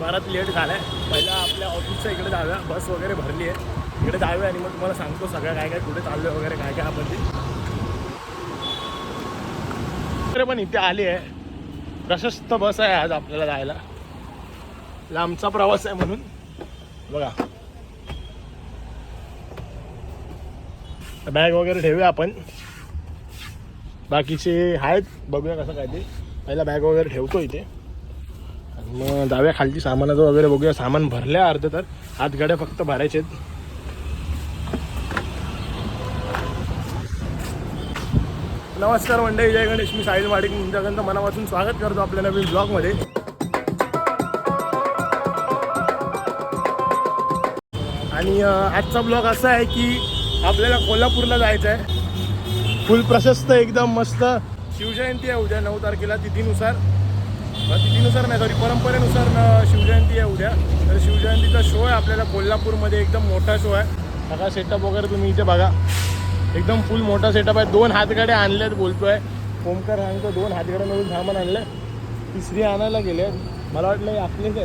बराच लेट झालाय. पहिला आपल्या ऑफिसच्या इकडे जाऊया. बस वगैरे भरली आहे. इकडे जाऊया आणि मग तुम्हाला सांगतो सगळं काय काय कुठे चाललोय वगैरे काय काय आपण पण इथे आली आहे. प्रशस्त बस आहे आज आपल्याला जायला. लांबचा प्रवास आहे म्हणून. बघा. बॅग वगैरे ठेवूया आपण. बाकीचे आहेत बघूया कसं काय ते. पहिला बॅग वगैरे ठेवतो इथे. आणि मग जाऊया खालची सामानाचं वगैरे बघूया. सामान भरल्या अर्ध तर. हातगाड्या फक्त भरायचे आहेत. नमस्कार मंडळी जय गणेश. मी साहिल माडिक तुमच्याकडनं मनापासून स्वागत करतो आपल्या नवीन ब्लॉगमध्ये आणि आजचा ब्लॉग असा आहे की आपल्याला कोल्हापूरला जायचं आहे फुल प्रशस्त एकदम मस्त. शिवजयंती आहे उद्या नऊ तारखेला तिथीनुसार. तिथीनुसार नाही सॉरी परंपरेनुसार न- शिवजयंती आहे उद्या. तर शिवजयंतीचा शो आहे आपल्याला कोल्हापूरमध्ये एकदम मोठा शो आहे. सगळा सेटअप वगैरे तुम्ही इथे बघा. एकदम फुल मोठा सेटअप आहे. दोन हातगाड्या आणल्यात बोलतोय. ओमकार सांगतो दोन हातगाड्या नवीन सामान आणलं तिसरी आणायला गेले मला वाटलं आपलेच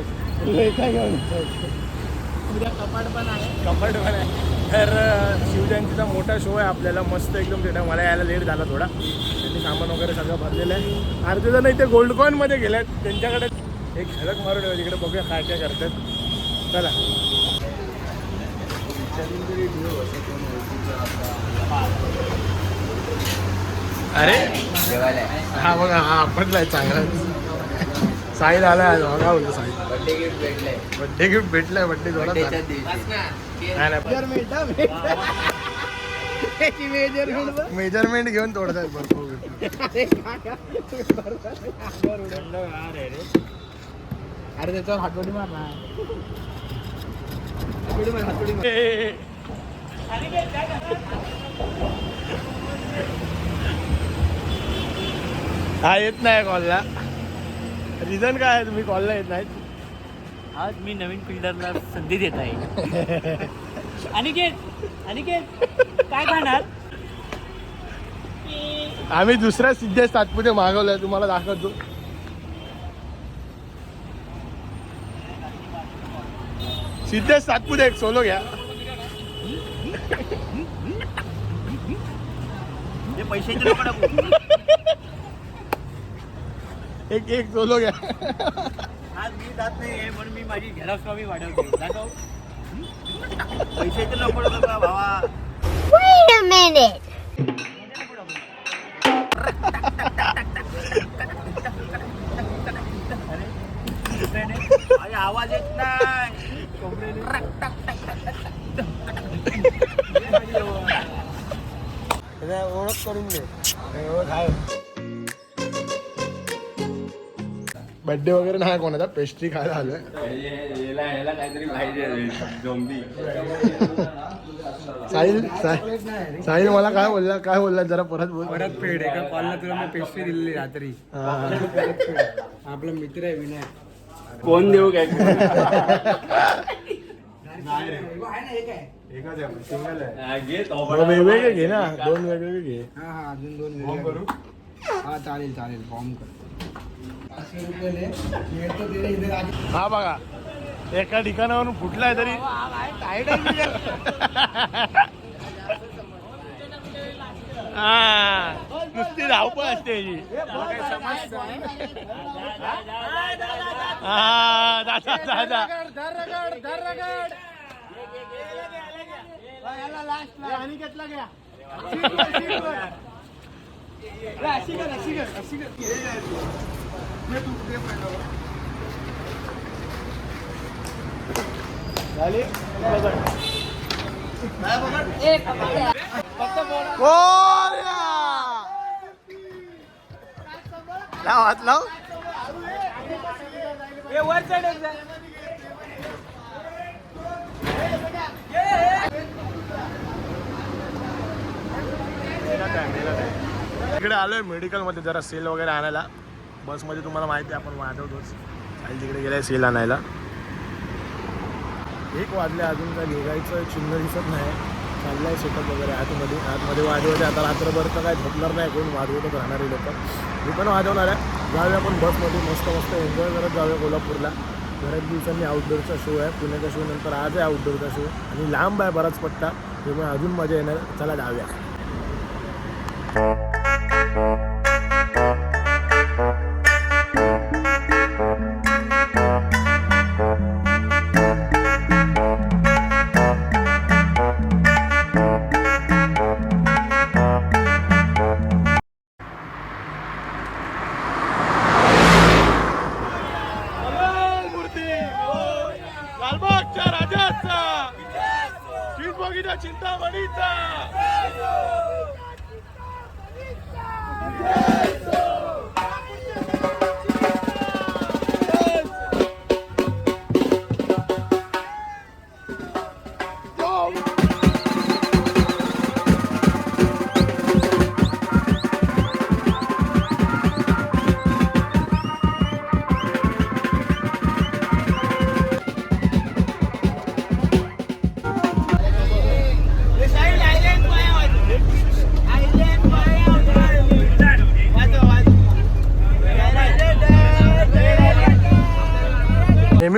एका घेऊन उद्या कपाट पण आहे. कपाट पण आहे. तर शिवजयंतीचा मोठा शो आहे आपल्याला मस्त एकदम सेटअप मला यायला लेट झाला थोडा. त्यांनी सामान वगैरे सगळं भरलेलं आहे. अर्धे जण इथे गोल्डकॉनमध्ये गेलेत. त्यांच्याकडे एक झलक मारून येऊ तिकडे बघूया काय काय करतात. चला. अरे? हा बघा हा आपणलाय चांगला. साहिल आलाय आज. बघा बोलतो साहिल. बर्थडे गिफ्ट भेटलंय. बड्डे गिफ्ट भेटलाय बड्डे जोरात मेजरमेंट घेऊन तोडतात भरपूर. अरे त्याच्यावर हातोडी मार ना हा येत नाही कॉलला रिझन काय आहे तुम्ही कॉलला येत नाहीत? आज मी नवीन फिल्डरला संधी देत आहे. अनिकेत अनिकेत काय खाणार? आम्ही दुसऱ्या सिद्धेश तात्पुते मागवलंय तुम्हाला दाखवतो. सिद्धेश सातपुते एक सोलो घ्या. टाकू एक एक सोलो घ्या. आज मी जात नाही म्हणून मी माझी झेरॉक्स कॉपी वाढवते. दाखव. पैशाचे नको टाकू का भावा Wait a minute. अरे आवाज येत नाही. ओळख करून दे. ओळख आहे. बड्डे वगैरे नाही कोणाचा पेस्ट्री खायला आलोय. साहिल साहिल साहिल मला काय बोलला काय बोलला जरा परत बोल. परत फेड एका कॉलला तुला मी पेस्ट्री दिलेली रात्री. हा. आपला मित्र आहे विनायक कोण देऊ काय? एकच आहे सिंगल आहे. मग वेगवेगळे घे ना दोन वेगवेगळे घे. हा हा अजून दोन करू हा चालेल चालेल बॉम्ब कर पाचशे रुपये मिळतो तिथे इथे राजी हा बघा एका ठिकाणावरून फुटलाय तरी हा नुसती धावपळ असते याची. हा दादा दादा झाली लाव हात लाव इकडे आलोय मेडिकलमध्ये जरा सेल वगैरे आणायला. बसमध्ये तुम्हाला माहिती आहे आपण वाजवतोच. आणि तिकडे गेलाय सेल आणायला. एक वाजले अजून काय निघायचं चिन्ह दिसत नाही. चाललाय सेटअप वगैरे आतमध्ये. आतमध्ये वाजवते आता रात्रभर तर काय झोपणार नाही कोण वाजवतच राहणारे लोक. मी पण वाजवणार आहे. जाऊया पण बसमध्ये मस्त मस्त एन्जॉय करत जाऊया कोल्हापूरला. बऱ्याच दिवसांनी आउटडोअरचा शो आहे. पुण्याच्या शो नंतर आज आहे आउटडोअरचा शो आणि लांब आहे बराच पट्टा. त्यामुळे अजून मजा येणार. चला जाऊया.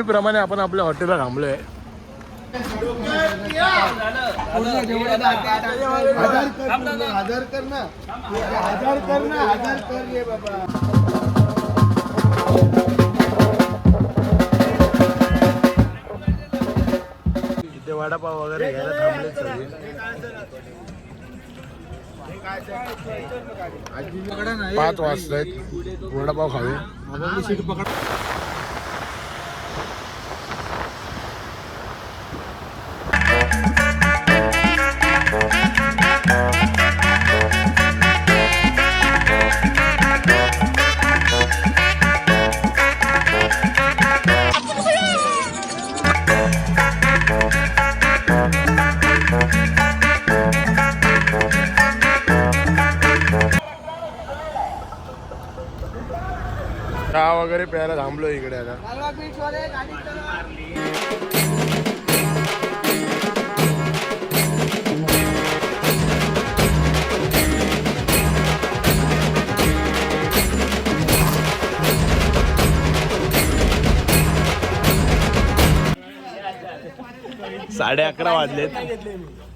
नेहमीप्रमाणे आपण आपल्या हॉटेलला थांबलोय. आहे, हजार कर ना हजार कर ना हजार कर बाबा इथे वडापाव वगैरे घ्यायला थांबले सगळे. पाच वाजतायत वडापाव खावे वगैरे प्यायला थांबलो इकडे आता. साडे अकरा वाजलेत.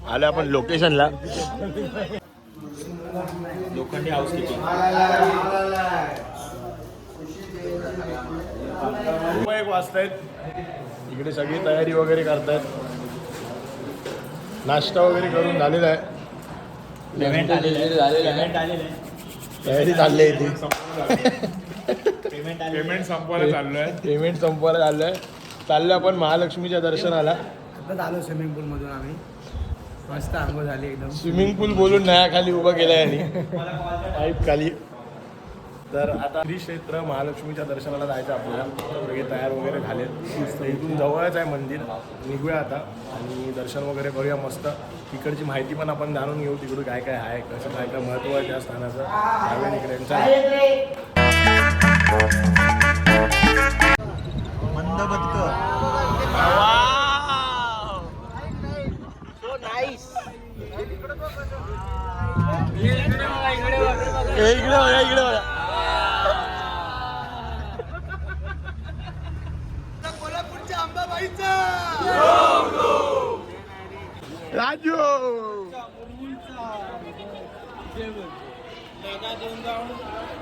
आलो आपण लोकेशनला एक वाजतायत. इकडे सगळी तयारी वगैरे करतायत. नाश्ता वगैरे करून झालेला आहे. पेमेंट आलेलं आहे. पेमेंट आलेलं आहे. तयारी चालली आहे ती. पेमेंट संपवायला चाललोय पेमेंट संपवायला चाललंय चाललं आपण महालक्ष्मीच्या दर्शनाला. आलो स्विमिंग पूल मधून आम्ही. मस्त आंघोळ झाली एकदम. स्विमिंग पूल बोलून नयाखाली उभा केलाय आणि. पाईप खाली. तर आता श्री क्षेत्र महालक्ष्मीच्या दर्शनाला जायचं आपल्याला. सगळे तयार वगैरे झालेत. तर इथून जवळच आहे मंदिर. निघूया आता आणि दर्शन वगैरे करूया मस्त. तिकडची माहिती पण आपण जाणून घेऊ तिकडे काय काय आहे कसं काय काय महत्त्व आहे त्या स्थानाचं. त्यावेळी इकडे इकडे बघा इकडे बघा राजू! चला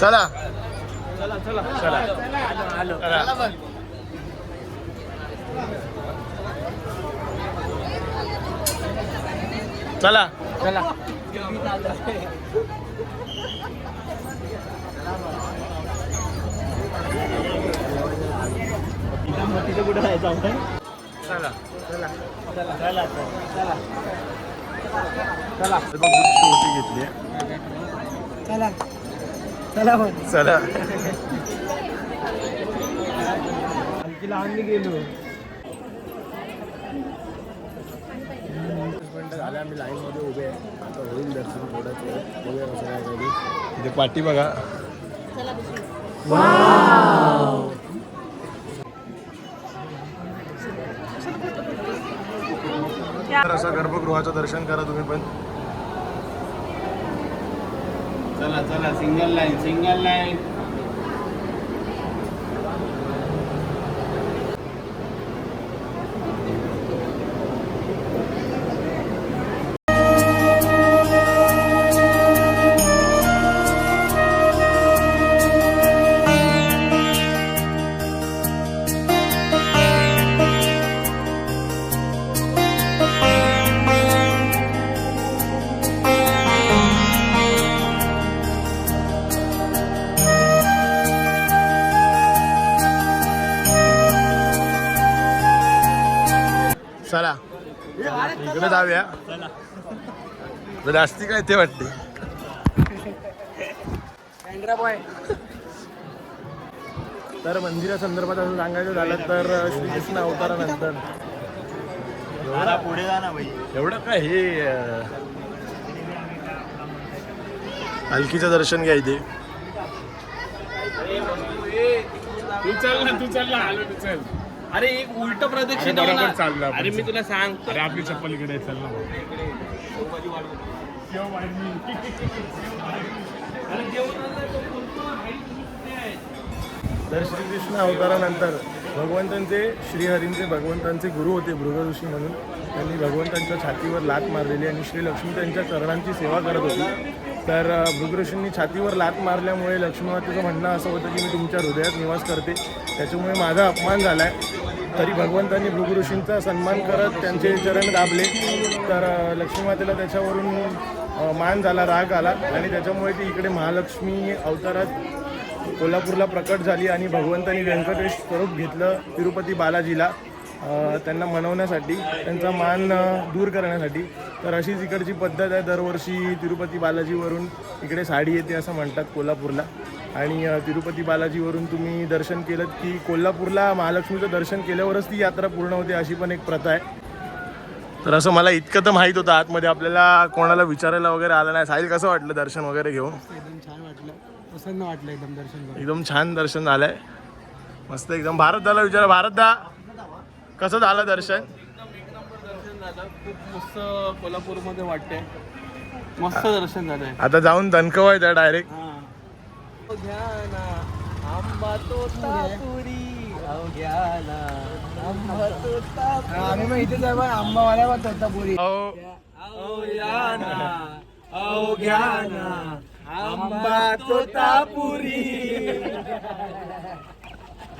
चला. चला. चला. चला. चला. चला चला कुठं जायचं आपण चला चला चला चला चला चला घेतली चला. चला चला. लहान गेलो. झाले आम्ही लाईन मध्ये उभे. आहे आता होईल दर्शन थोडंच वेळ बघूया कसं काय काही इथे पाठी बघा. तर असं गर्भगृहाचं दर्शन करा तुम्ही पण. चला चला सिंगल लाईन सिंगल लाईन इकडे जाऊया. जास्ती काय ते वाटते. तर मंदिरासंदर्भात असं सांगायचं झालं तर श्रीकृष्ण अवतारानंतर. पुढे जा ना भाई एवढं काय हे हलकीचं दर्शन घ्या इथे. तू चल ना तू चल ना. आलो तू चल. अरे एक उलट प्रदक्षिण बरोबर चाललं आपण. अरे मी तुला सांग. अरे आपली चप्पल इकडे चल ना तर श्रीकृष्ण अवतारानंतर भगवंतांचे श्रीहरींचे भगवंतांचे गुरु होते भृग ऋषी म्हणून. त्यांनी भगवंतांच्या छातीवर लात मारलेली आणि श्री लक्ष्मी त्यांच्या चरणांची सेवा करत होती. तर भृगऋषींनी छातीवर लात मारल्यामुळे लक्ष्मीमातेचं म्हणणं असं होतं की मी तुमच्या हृदयात निवास करते. त्याच्यामुळे माझा अपमान झाला आहे तरी भगवंतांनी भृग ऋषींचा सन्मान करत त्यांचे चरण दाबले. तर लक्ष्मीमातेला त्याच्यावरून मान झाला राग आला. आणि त्याच्यामुळे ती इकडे महालक्ष्मी अवतारात कोल्हापूरला प्रकट झाली आणि भगवंतांनी व्यंकटेश स्वरूप घेतलं तिरुपती बालाजीला. त्यांना मनवण्यासाठी त्यांचा मान दूर करण्यासाठी. तर अशीच इकडची पद्धत आहे. दरवर्षी तिरुपती बालाजीवरून इकडे साडी येते असं म्हणतात कोल्हापूरला. आणि तिरुपती बालाजीवरून तुम्ही दर्शन केलं की कोल्हापूरला महालक्ष्मीचं दर्शन केल्यावरच ती यात्रा पूर्ण होते अशी पण एक प्रथा आहे. तर असं मला इतकं तर माहीत होतं. आतमध्ये आपल्याला कोणाला विचारायला वगैरे आलं नाही. साहिल कसं वाटलं दर्शन वगैरे घेऊन? एकदम छान वाटलं. प्रसन्न वाटलं एकदम दर्शन एकदम छान दर्शन झालंय. मस्त एकदम. भारत दाला विचारा. भारत दा! कसं झालं दर्शन खूप मस्त कोल्हापूरमध्ये वाटते मस्त दर्शन झालंय आता जाऊन दणकवायचं डायरेक्ट घ्या ना आंबा तोतापुरी घ्या ना आंबा तोतापुरी आम्ही मग इथे जाऊ आंबावाल्या या ना औ घ्या ना आंबा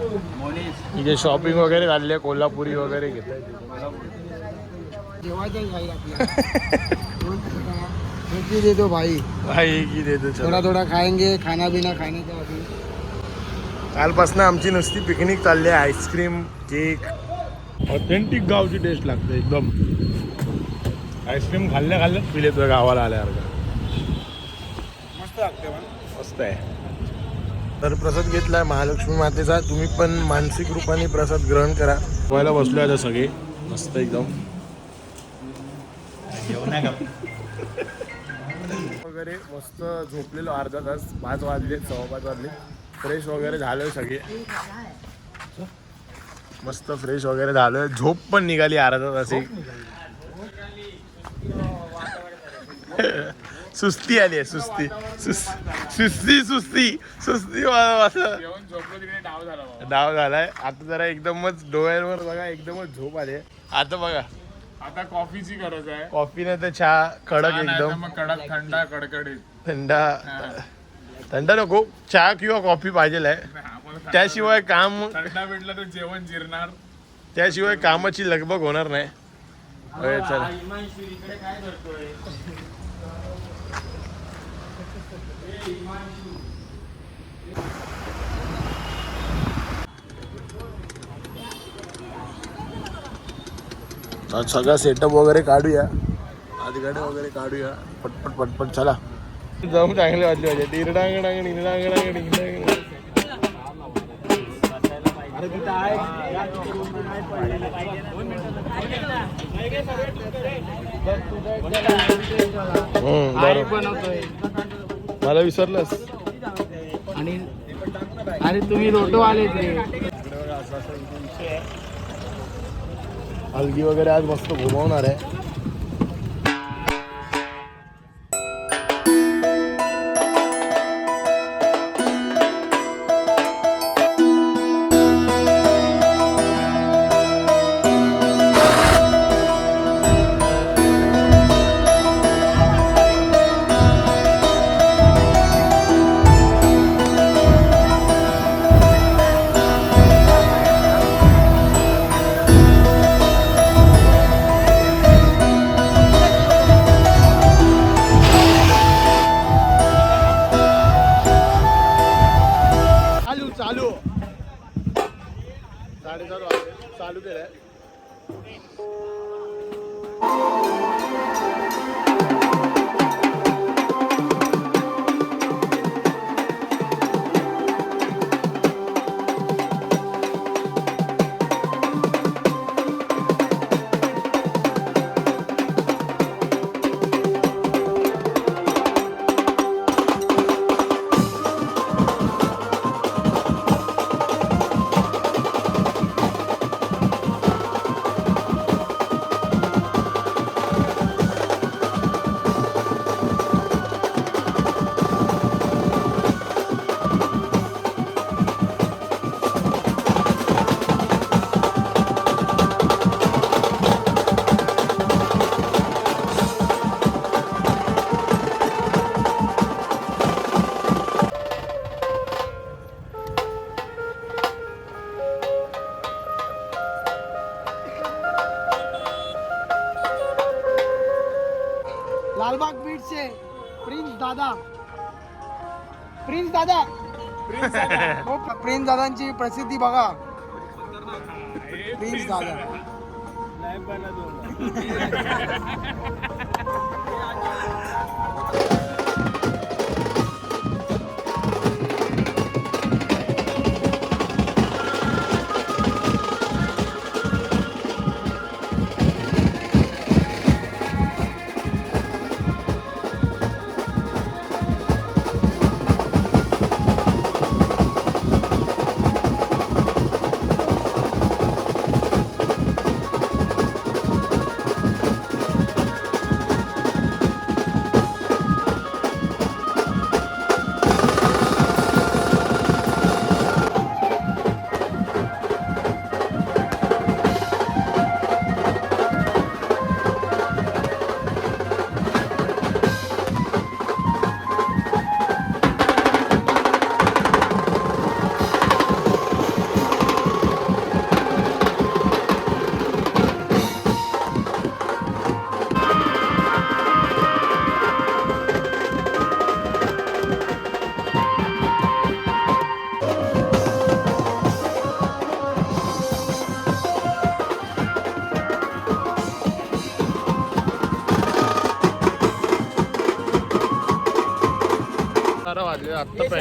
इथे शॉपिंग वगैरे झाली आहे कोल्हापुरी वगैरे घेत देतो भाई भाई की देतो चलो. थोडा थोडा खाएंगे खाना बिना खाने का कालपासून आमची नुसती पिकनिक चालली आहे आईस्क्रीम केक ऑथेंटिक गावची टेस्ट लागते एकदम. आईस्क्रीम खाल्ल्या खाल्ल्याच पिले तुझ्या गावाला आल्यासारखं. मस्त लागते मस्त आहे. तर प्रसाद घेतलाय महालक्ष्मी मातेचा. तुम्ही पण मानसिक रूपाने प्रसाद ग्रहण करा. व्हायला बसलो आता सगळे. मस्त एकदम. वगैरे मस्त झोपलेलो अर्धा तास. पाच वाजले सव्वा पाच वाजले. फ्रेश वगैरे झालोय सगळे. मस्त फ्रेश वगैरे झालोय. झोप पण निघाली अर्धा तास एक. सुस्ती आली आहे सुस्ती. सुस- सुस्ती सुस्ती. सुस्ती असं डाव झाला बाबा. डाव झालाय. आता जरा एकदमच डोळ्यांवर बघा एकदमच झोप आली आता बघा. आता कॉफीची गरज आहे. कॉफी नाही तर चहा कडक एकदम. कडक थंड कडकडीत. थंडा. थंड नको. चहा किंवा कॉफी पाहिजे आहे त्याशिवाय काम थंड भेटलं तर जेवण जिरणार. त्याशिवाय कामाची लगबग होणार नाही. होय, चला हिमांशू इकडे काय करतोय आज सगळा सेटअप वगैरे काढूया. आधीकडे वगैरे काढूया. पटपट पटपट चला. जाऊन चांगले वाटले पाहिजे. डिरडांग डांग डिंगडांग डांग हम्म, बरोबर. बनवतोय. मला विसरलंस. आणि अरे तुम्ही रोटो आले ते हलगी वगैरे आज मस्त घुमवणार आहे. प्रिन्स दादांची प्रसिद्धी बघा. प्रिन्स दादा.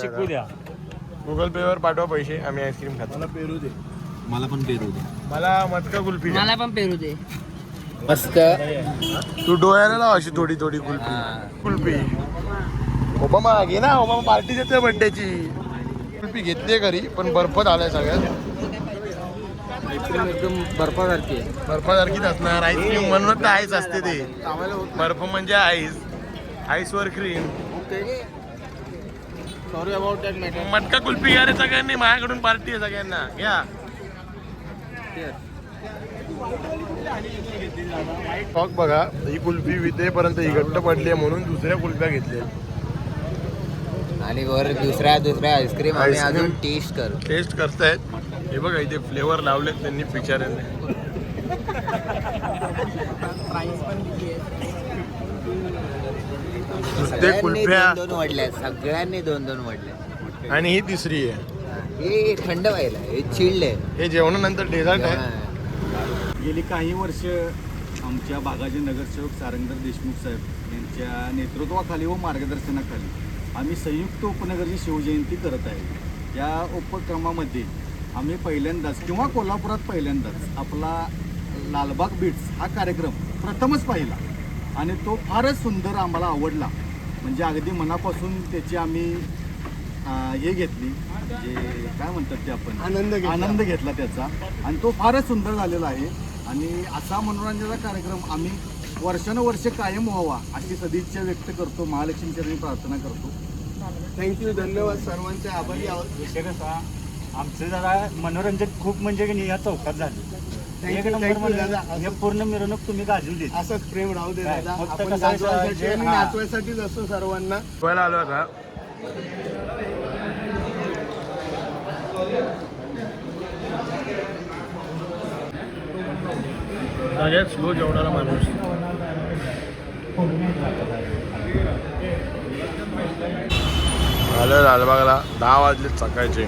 चिकू द्या. गुगल पे वर पाठवा पैसे आम्ही आईस्क्रीम खातो. मला पेरू दे. मला पण पेरू दे. मला मटका कुल्फी द्या. पण पेरू दे. मस्त. तू डोळ्याला लाव अशी थोडी थोडी कुल्फी. कुल्फी. ओबामा घे ना ओबामा पार्टी देते बर्थडेची कुल्फी घेतली घरी पण बर्फ झालाय सगळ्यात. एकदम बर्फासारखी आहे. बर्फासारखीच असणार. आईस्क्रीम म्हणून तर आईस असते ते. बर्फ म्हणजे आईस आईस वर cream sorry about that matter मटका कुल्फी घ्या रे सगळ्यांनी माझ्याकडून पार्टी आहे सगळ्यांना. घ्या स्टॉक बघा ही कुल्फी वितेपर्यंत ही घट्ट पडली आहे म्हणून दुसऱ्या कुल्फ्या घेतल्या. आणि वर दुसऱ्या दुसऱ्या आईस्क्रीम आम्ही Ice cream. अजून टेस्ट करू. टेस्ट करतायत. हे बघा इथे फ्लेवर लावलेत त्यांनी पिक्चरांनी नुसते सगळ्यांनी कुल्फ्या दोन दोन वडल्या सगळ्यांनी दोन दोन वडल्या आणि ही तिसरी आहे. हे थंड व्हायला हे आहे. हे जेवणानंतर डेझर्ट आहे. हा. गेली काही वर्ष आमच्या भागाचे नगरसेवक सारंगधर देशमुख साहेब यांच्या नेतृत्वाखाली व मार्गदर्शनाखाली आम्ही संयुक्त उपनगरची शिवजयंती करत आहे. या उपक्रमामध्ये आम्ही पहिल्यांदाच किंवा कोल्हापुरात पहिल्यांदाच आपला लालबाग बीट्स हा कार्यक्रम प्रथमच पाहिला. आणि तो फारच सुंदर आम्हाला आवडला. म्हणजे अगदी मनापासून त्याची आम्ही हे घेतली. जे काय म्हणतात ते आपण? आनंद घेतला. आनंद घेतला त्याचा. आणि तो फारच सुंदर झालेला आहे. आणि असा मनोरंजनाचा कार्यक्रम आम्ही वर्षानुवर्ष कायम व्हावा अशी सदिच्छा व्यक्त करतो. महालक्ष्मी चरणी प्रार्थना करतो. थँक्यू धन्यवाद सर्वांचे. आभारी आहोत. विषय कसा? आमचं जरा मनोरंजन खूप म्हणजे की नाही या चौकात झालं. एक नंबर दादा. हे पूर्ण मिरवणूक तुम्ही गाजवली असंच प्रेम राहू दे? दादा फक्त आपण गाजवायसाठी आणि. नाचवायसाठीच असतो सर्वांना गोव्याला आलो आता सगळ्यात स्लो जेवणारा माणूस आलं लालबागला दहा वाजले सकाळचे